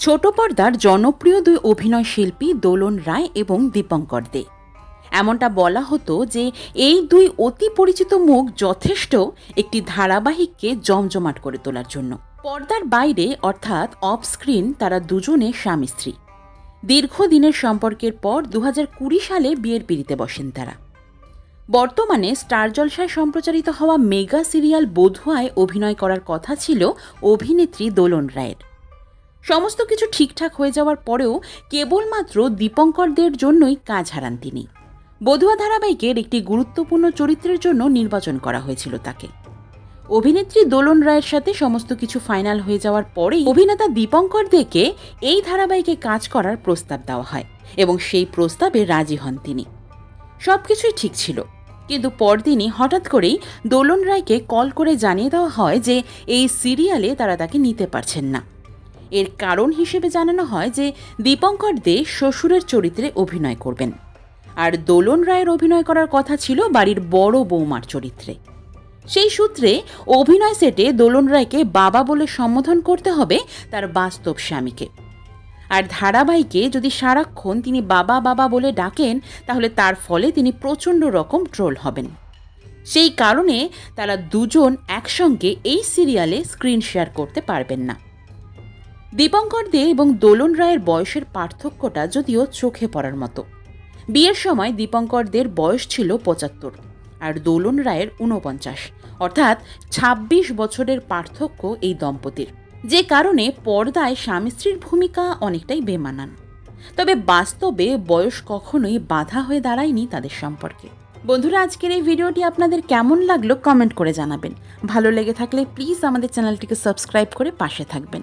ছোট পর্দার জনপ্রিয় দুই অভিনয় শিল্পী দোলন রায় এবং দীপঙ্কর দে। এমনটা বলা হতো যে এই দুই অতি পরিচিত মুখ যথেষ্ট একটি ধারাবাহিককে জমজমাট করে তোলার জন্য। পর্দার বাইরে, অর্থাৎ অফ স্ক্রিন তারা দুজনে স্বামী স্ত্রী। দীর্ঘদিনের সম্পর্কের পর দু হাজার কুড়ি সালে বিয়ের পিড়িতে বসেন তারা। বর্তমানে স্টার জলসায় সম্প্রচারিত হওয়া মেগা সিরিয়াল বধুয়ায় অভিনয় করার কথা ছিল অভিনেত্রী দোলন রায়ের। সমস্ত কিছু ঠিকঠাক হয়ে যাওয়ার পরেও কেবলমাত্র দীপঙ্করদের জন্যই কাজ হারান তিনি। বধুয়া ধারাবাহিকের একটি গুরুত্বপূর্ণ চরিত্রের জন্য নির্বাচন করা হয়েছিল তাকে। অভিনেত্রী দোলন রায়ের সাথে সমস্ত কিছু ফাইনাল হয়ে যাওয়ার পরেই অভিনেতা দীপঙ্কর দেকে এই ধারাবাহিকে কাজ করার প্রস্তাব দেওয়া হয় এবং সেই প্রস্তাবে রাজি হন তিনি। সব কিছুই ঠিক ছিল, কিন্তু পরদিনই হঠাৎ করেই দোলন রায়কে কল করে জানিয়ে দেওয়া হয় যে এই সিরিয়ালে তারা তাকে নিতে পারছেন না। এর কারণ হিসেবে জানানো হয় যে দীপঙ্কর দে শ্বশুরের চরিত্রে অভিনয় করবেন। আর দোলন রায়ের অভিনয় করার কথা ছিল বাড়ির বড় বৌমার চরিত্রে। সেই সূত্রে অভিনয় সেটে দোলন রায়কে বাবা বলে সম্বোধন করতে হবে তার বাস্তব স্বামীকে। আর ধারাবাহিকে যদি সারাক্ষণ তিনি বাবা বাবা বলে ডাকেন, তাহলে তার ফলে তিনি প্রচণ্ড রকম ট্রোল হবেন। সেই কারণে তারা দুজন একসঙ্গে এই সিরিয়ালে স্ক্রিন শেয়ার করতে পারবেন না। দীপঙ্কর দে এবং দোলন রায়ের বয়সের পার্থক্যটা যদিও চোখে পড়ার মতো। বিয়ের সময় দীপঙ্কর দের বয়স ছিল পঁচাত্তর আর দোলন রায়ের ঊনপঞ্চাশ। অর্থাৎ ২৬ বছরের পার্থক্য এই দম্পতির। যে কারণে পর্দায় স্বামী স্ত্রীর ভূমিকা অনেকটাই বেমানান। তবে বাস্তবে বয়স কখনোই বাধা হয়ে দাঁড়ায়নি তাদের সম্পর্কে। বন্ধুরা, আজকের এই ভিডিওটি আপনাদের কেমন লাগল কমেন্ট করে জানাবেন। ভালো লেগে থাকলে প্লিজ আমাদের চ্যানেলটিকে সাবস্ক্রাইব করে পাশে থাকবেন।